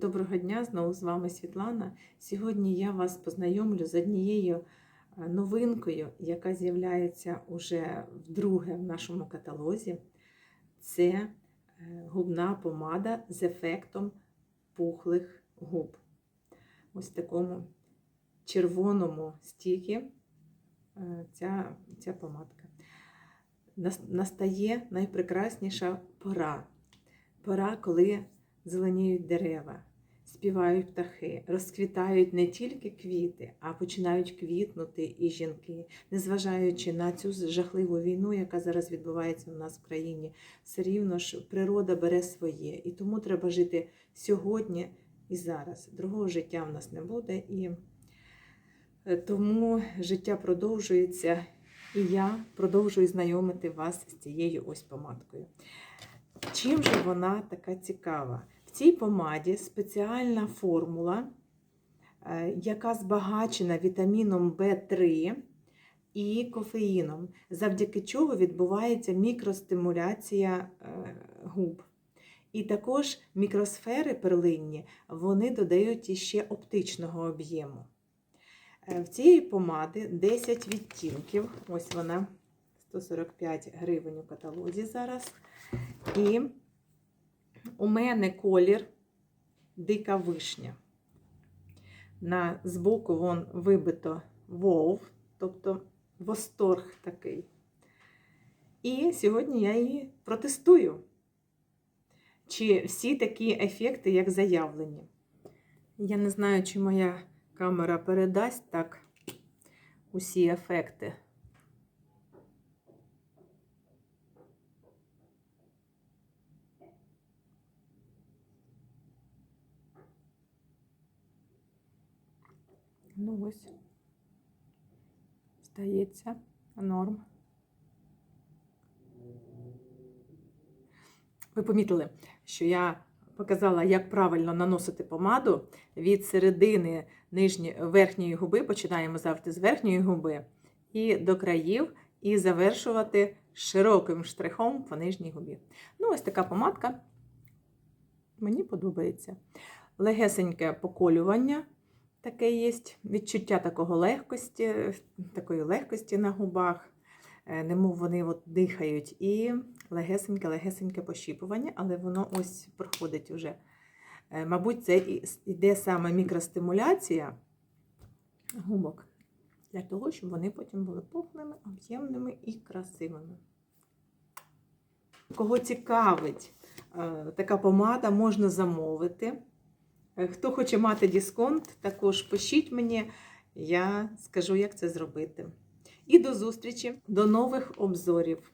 Доброго дня, знову з вами Світлана. Сьогодні я вас познайомлю з однією е, новинкою, яка з'являється уже вдруге в нашому каталозі. Це е, губна помада з ефектом пухлих губ. Ось в такому червоному стікі е, ця, ця помадка. Настає найпрекрасніша пора. Пора, коли зеленіють дерева, співають птахи, розквітають не тільки квіти, а починають квітнути і жінки, незважаючи на цю жахливу війну, яка зараз відбувається у нас в країні, все рівно ж природа бере своє. І тому треба жити сьогодні і зараз. Другого життя в нас не буде. І е, тому життя продовжується, і я продовжую знайомити вас з цією ось помадкою. Чим же вона така цікава? Цій помаді спеціальна формула, е, яка збагачена вітаміном В3 і кофеїном, завдяки чого відбувається мікростимуляція е, губ. І також мікросфери перлинні вони додають іще оптичного об'єму. Е, В цієї помади 10 відтінків. Ось вона 145 гривень у каталозі зараз. І у мене колір дика вишня. На збоку вон вибито вов, тобто восторг такий. І сьогодні я її протестую. Чи всі такі ефекти, як заявлені. Я не знаю, чи моя камера передасть так усі ефекти. Ну ось, здається, норм. Ви помітили, що я показала, як правильно наносити помаду від середини нижньої, верхньої губи, починаємо завжди з верхньої губи, і до країв, і завершувати широким штрихом по нижній губі. Ну, ось така помадка. Мені подобається. Легесеньке поколювання таке є, відчуття такого легкості, такої легкості на губах, е, немов вони от дихають, і легесеньке-легесеньке пощіпування, але воно ось проходить уже. Е, Мабуть, це с- саме мікростимуляція губок для того, щоб вони потім були пухлими, об'ємними і красивими. Кого цікавить е, така помада, можна замовити. Е, Хто хоче мати дисконт, також пишіть мені, я скажу, як це зробити. І до зустрічі, до нових обзорів.